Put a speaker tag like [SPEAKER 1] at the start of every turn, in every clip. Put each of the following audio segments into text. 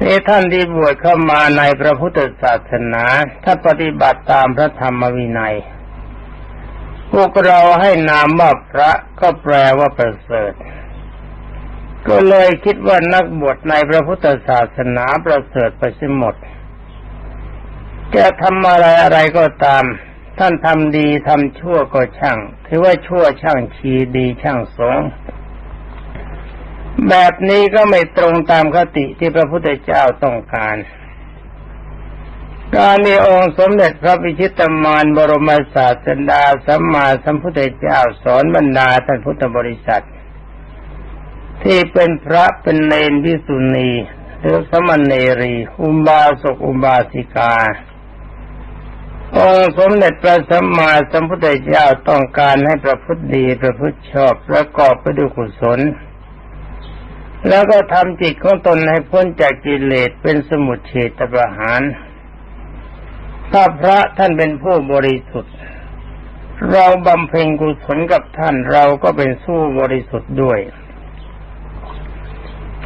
[SPEAKER 1] นี่ท่านที่บวชเข้ามาในพระพุทธศาสนา ถ้าปฏิบัติตามพระธรรมวินัย พวกเราให้นามว่าพระก็แปลว่าประเสริฐ ก็เลยคิดว่านักบวชในพระพุทธศาสนาประเสริฐไปสิ้นหมด จะทำอะไรอะไรก็ตาม ท่านทำดีทำชั่วก็ช่าง ถือว่าชั่วช่างชีดีช่างสง แบบนี้ก็ไม่ตรงตามคติที่พระพุทธเจ้าต้องการ การมีองค์สมเด็จพระพิชิตมารบรมศาสดาสัมมาสัมพุทธเจ้าสอนบรรดาท่านพุทธบริษัท ที่เป็นพระเป็นเลนพิสุณีหรือสมณเนรี อุบาสกอุบาสิกาองค์สมเด็จพระสัมมาสัมพุทธเจ้าต้องการให้ประพฤติดีประพฤติชอบประกอบไปด้วยกุศล แล้วก็ทำจิตของตนให้พ้นจากกิเลสเป็นสมุทเฉตประหาร ถ้าพระท่านเป็นผู้บริสุทธิ์ เราบำเพ็ญกุศลกับท่านเราก็เป็นสู้บริสุทธิ์ด้วย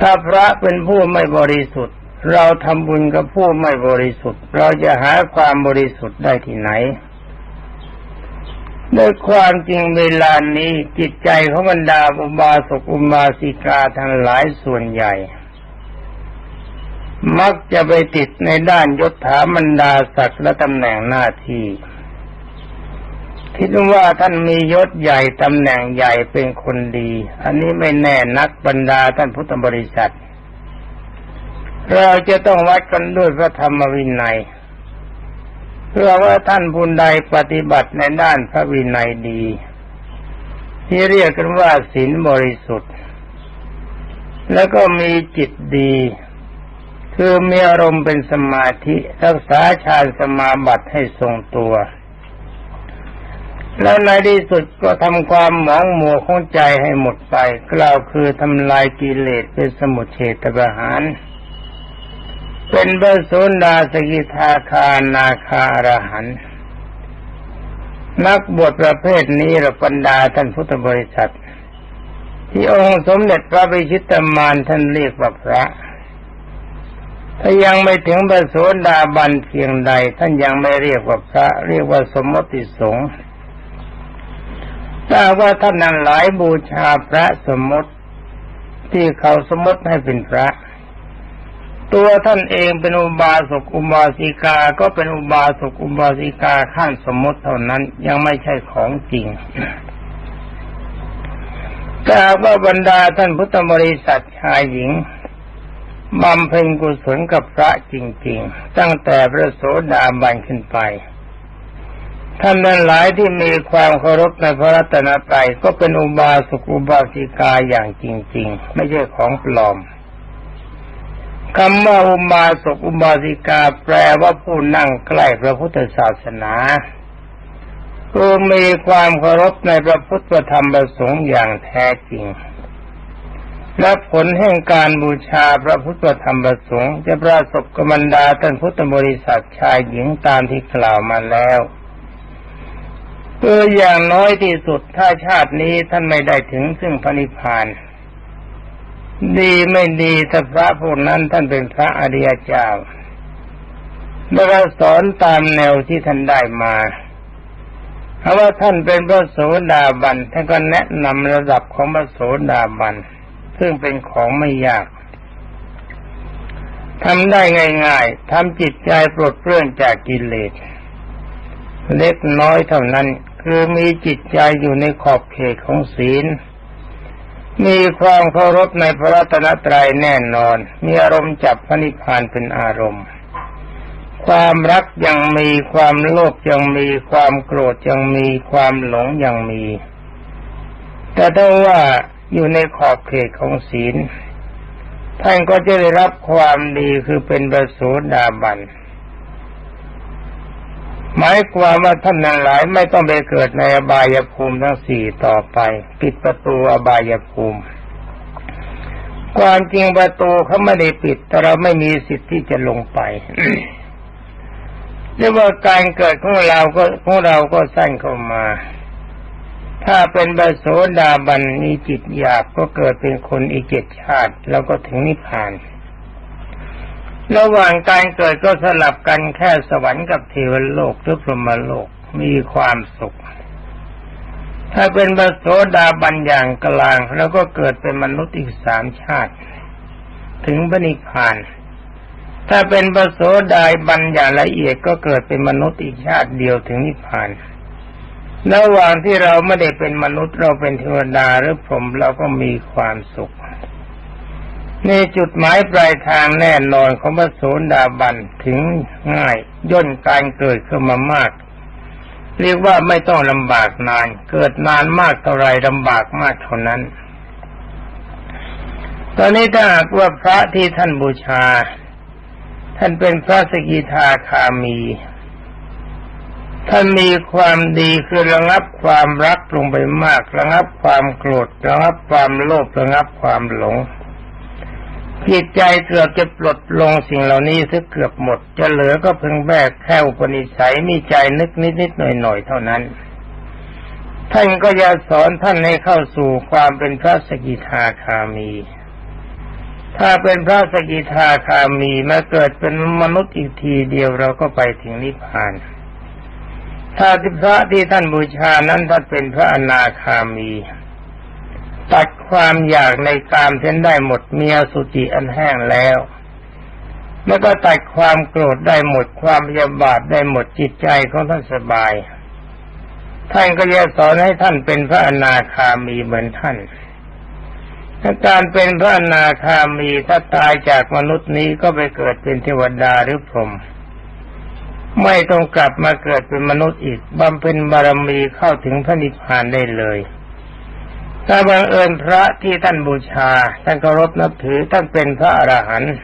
[SPEAKER 1] ถ้าพระเป็นผู้ไม่บริสุทธิ์ เราทำบุญกับผู้ไม่บริสุทธิ์ เราจะหาความบริสุทธิ์ได้ที่ไหน ด้วยความจริงเวลานี้จิตใจของบรรดาอุบาสกอุบาสิกาทั้งหลายส่วนใหญ่ มักจะไปติดในด้านยศถาบรรดาศักดิ์และตำแหน่งหน้าที่ คิดว่าท่านมียศใหญ่ตำแหน่งใหญ่เป็นคนดี อันนี้ไม่แน่นักบรรดาท่านพุทธบริษัท เราจะต้องวัดกันด้วยพระธรรมวินัย เพื่อว่าท่านผู้ใดปฏิบัติในด้านพระวินัยดี ที่เรียกกันว่าศีลบริสุทธิ์ แล้วก็มีจิตดี คือมีอารมณ์เป็นสมาธิรักษาฌานสมาบัติให้ทรงตัว แล้วในที่สุดก็ทำความหมองมัวของใจให้หมดไป กล่าวคือทำลายกิเลสเป็นสมุทเฉตประหาร เป็นพระโสดาสกิทาคานาคารหัน นักบวชประเภทนี้ระบรรดาท่านพุทธบริษัท ที่องค์สมเด็จพระบิชิตมานท่านเรียกว่าพระ ถ้ายังไม่ถึงพระโสดาบันเพียงใด ท่านยังไม่เรียกว่าพระ เรียกว่าสมมติสงฆ์ถ้าว่าท่านนั้นหลายบูชาพระสมมติที่เขาสมมติให้เป็นพระ ตัวท่านเองเป็นอุบาสกอุบาสิกาก็เป็นอุบาสกอุบาสิกาขั้นสมมติเท่านั้นยังไม่ใช่ของจริงแต่ว่าบรรดาท่านพุทธบริษัทชายหญิงบำเพ็ญกุศลกับพระจริง ๆ ตั้งแต่พระโสดาบันขึ้นไป ท่านนั้นหลายที่มีความเคารพในพระรัตนตรัยก็เป็นอุบาสกอุบาสิกาอย่างจริง ๆ ไม่ใช่ของปลอม คำว่าอุบาสกอุบาสิกาแปลว่าผู้นั่งใกล้พระพุทธศาสนาคือมีความเคารพในพระพุทธธรรมประสงค์อย่างแท้จริง และผลแห่งการบูชาพระพุทธธรรมประสงค์ จะประสบกมันดาท่านพุทธบริษัทชายหญิงตามที่กล่าวมาแล้วคืออย่างน้อยที่สุดถ้าชาตินี้ท่านไม่ได้ถึงซึ่งพระนิพพาน ดีไม่ดีถ้าพระพวกนั้นท่านเป็นพระอริยเจ้าเมื่อเราสอนตามแนวที่ท่านได้มาเพราะว่าท่านเป็นพระโสดาบันท่านก็แนะนำระดับของพระโสดาบันซึ่งเป็นของไม่ยากทำได้ง่าย ๆทำจิตใจปลดเปลื้องจากกิเลสเล็กน้อยเท่านั้น คือมีจิตใจอยู่ในขอบเขตของศีล มีความเคารพในพระรัตนตรัยแน่นอน มีอารมณ์จับพระนิพพานเป็นอารมณ์ ความรักยังมีความโลภยังมีความโกรธยังมีความหลงยังมี แต่ถ้าว่าอยู่ในขอบเขตของศีลท่านก็จะได้รับความดีคือเป็นประสูดาบัน หมายความว่าท่านนั้นหลายไม่ต้องไปเกิดในอบายภูมิทั้งสี่ต่อไป ปิดประตูอบายภูมิ ความจริงประตูเขาไม่ได้ปิด แต่เราไม่มีสิทธิ์ที่จะลงไปเรียกว่าการเกิดของเราก็ของเราก็สั้นเข้ามา ถ้าเป็นบโสดาบันมีจิตหยาบก็เกิดเป็นคนอีกเจ็ดชาติ แล้วก็ถึงนิพพาน ระหว่างการเกิดก็สลับกันแค่สวรรค์กับเทวโลกหรือพรหมโลกมีความสุข ถ้าเป็นพระโสดาบันอย่างกลาง แล้วก็เกิดเป็นมนุษย์อีกสามชาติ ถึงพระนิพพาน ถ้าเป็นพระโสดาบันอย่างละเอียดก็เกิดเป็นมนุษย์อีกชาติเดียวถึงนิพพานระหว่างที่เราไม่ได้เป็นมนุษย์เราเป็นเทวดาหรือพรหมเราก็มีความสุข ในจุดหมายปลายทางแน่นอนของพระโสดาบันถึงง่ายย่นการเกิดขึ้นมามาก เรียกว่าไม่ต้องลำบากนาน เกิดนานมากเท่าไรลำบากมากเท่านั้น ตอนนี้ถ้าหากว่าพระที่ท่านบูชา ท่านเป็นพระสกิทาคามีท่านมีความดีคือระงับความรักลงไปมาก ระงับความโกรธระงับความโลภระงับความหลง จิตใจเกือบจะปลดลงสิ่งเหล่านี้ซะเกือบหมด จะเหลือก็เพียงแบกแค่อุปนิสัยมีใจนึกนิดนิดหน่อยหน่อยเท่านั้น ท่านก็จะสอนท่านให้เข้าสู่ความเป็นพระสกิทาคามี ถ้าเป็นพระสกิทาคามีมาเกิดเป็นมนุษย์อีกทีเดียวเราก็ไปถึงนิพพาน ถ้าพระที่ท่านบูชานั้นท่านเป็นพระอนาคามี ความอยากในกามเส้นได้หมดเมียสุจิอันแห้งแล้ว แล้วก็ตัดความโกรธได้หมดความพยาบาทได้หมดจิตใจของท่านสบาย ท่านก็จะสอนให้ท่านเป็นพระอนาคามีเหมือนท่านถ้าการเป็นพระอนาคามีถ้าตายจากมนุษย์นี้ก็ไปเกิดเป็นเทวดาหรือพรหมไม่ต้องกลับมาเกิดเป็นมนุษย์อีกบำเพ็ญบารมีเข้าถึงพระนิพพานได้เลย ถ้าบังเอิญพระที่ท่านบูชาท่านเคารพนับถือท่านเป็นพระอรหันต์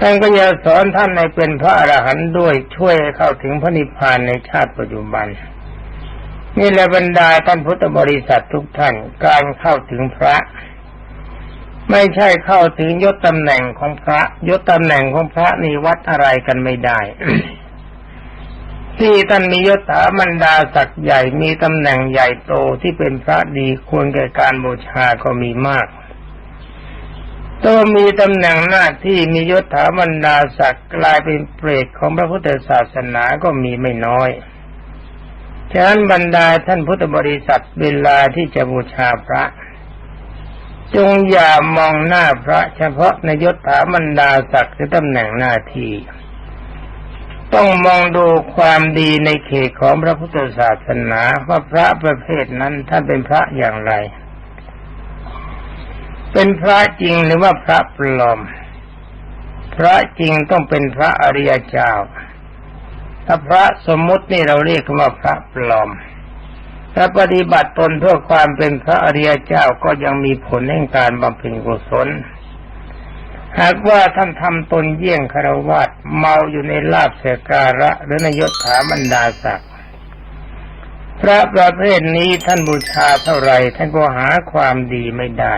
[SPEAKER 1] ท่านก็จะสอนท่านให้เป็นพระอรหันต์ด้วยช่วยเข้าถึงพระนิพพานในชาติปัจจุบัน นี่แหละบรรดาท่านพุทธบริษัททุกท่านการเข้าถึงพระ ไม่ใช่เข้าถึงยศตำแหน่งของพระ ยศตำแหน่งของพระนี่วัดอะไรกันไม่ได้ ที่ท่านมียศถาบรรดาศักดิ์ใหญ่มีตำแหน่งใหญ่โตที่เป็นพระดีควรแก่การบูชาก็มีมากตัวมีตำแหน่งหน้าที่มียศถาบรรดาศักดิ์กลายเป็นเปรตของพระพุทธศาสนาก็มีไม่น้อย ฉะนั้นบรรดาท่านพุทธบริษัทเวลาที่จะบูชาพระ จงอย่ามองหน้าพระเฉพาะในยศถาบรรดาศักดิ์หรือตำแหน่งหน้าที่ ต้องมองดูความดีในเขตของพระพุทธศาสนาว่าพระประเภทนั้นท่านเป็นพระอย่างไร เป็นพระจริงหรือว่าพระปลอม พระจริงต้องเป็นพระอริยเจ้า ถ้าพระสมมุตินี่เราเรียกว่าพระปลอม ถ้าปฏิบัติตนเพื่อความเป็นพระอริยเจ้าก็ยังมีผลแห่งการบำเพ็ญกุศล หากว่าท่านทำตนเยี่ยงคารวะเมาอยู่ในลาบเสการะ หรือในยศถาบรรดาศักดิ์พระประเภทนี้ท่านบูชาเท่าไรท่านก็หาความดีไม่ได้